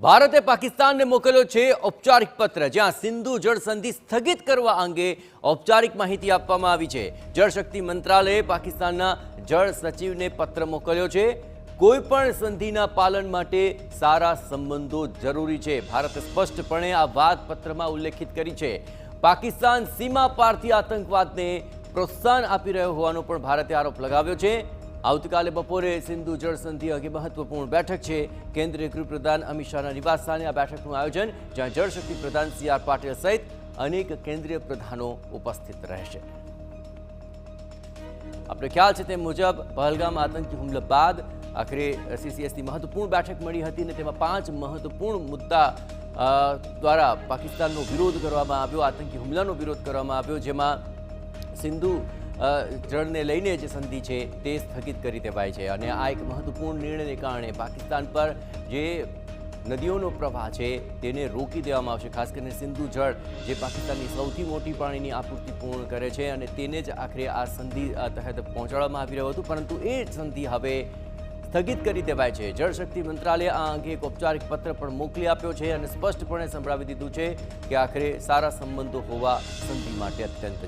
ભારતે પાકિસ્તાનને મોકલ્યો છે ઔપચારિક પત્ર, જ્યાં સિંધુ જળ સંધિ સ્થગિત કરવા અંગે ઔપચારિક માહિતી આપવામાં આવી છે. જળશક્તિ મંત્રાલયે પાકિસ્તાનના જળ સચિવને પત્ર મોકલ્યો છે. કોઈ પણ સંધિના પાલન માટે સારા સંબંધો જરૂરી છે. ભારતે સ્પષ્ટપણે આ વાત પત્રમાં ઉલ્લેખિત કરી છે. પાકિસ્તાન સીમા પારથી આતંકવાદને પ્રોત્સાહન આપી રહ્યો હોવાનો પણ ભારતે આરોપ લગાવ્યો છે. આવતીકાલે બપોરે સિંધુ જળસંધિ અંગે મહત્વપૂર્ણ બેઠક છે. કેન્દ્રીય ગૃહપ્રધાન અમિત શાહના નિવાસસ્થાને આ બેઠકનું આયોજન, જ્યાં જળશક્તિ પ્રધાન સી આર પાટીલ સહિત અનેક કેન્દ્રીય પ્રધાનો ઉપસ્થિત રહેશે. આપણે ખ્યાલ છે તે મુજબ, પહલગામ આતંકી હુમલા બાદ આખરે સીસીએસની મહત્વપૂર્ણ બેઠક મળી હતી અને તેમાં પાંચ મહત્વપૂર્ણ મુદ્દા દ્વારા પાકિસ્તાનનો વિરોધ કરવામાં આવ્યો, આતંકી હુમલાનો વિરોધ કરવામાં આવ્યો, જેમાં સિંધુ જળને લઈને જે સંધિ છે તે સ્થગિત કરી દેવાય છે. અને આ એક મહત્વપૂર્ણ નિર્ણયને કારણે પાકિસ્તાન પર જે નદીઓનો પ્રવાહ છે તેને રોકી દેવામાં આવશે. ખાસ કરીને સિંધુ જળ જે પાકિસ્તાનની સૌથી મોટી પાણીની આપૂર્તિ પૂર્ણ કરે છે અને તેને જ આખરે આ સંધિ તહેત પહોંચાડવામાં આવી રહ્યું હતું. પરંતુ એ સંધિ હવે સ્થગિત કરી દેવાય છે. જળશક્તિ મંત્રાલયે આ અંગે એક ઔપચારિક પત્ર પણ મોકલી આપ્યો છે અને સ્પષ્ટપણે સંભળાવી દીધું છે કે આખરે સારા સંબંધો હોવા સંધિ માટે અત્યંત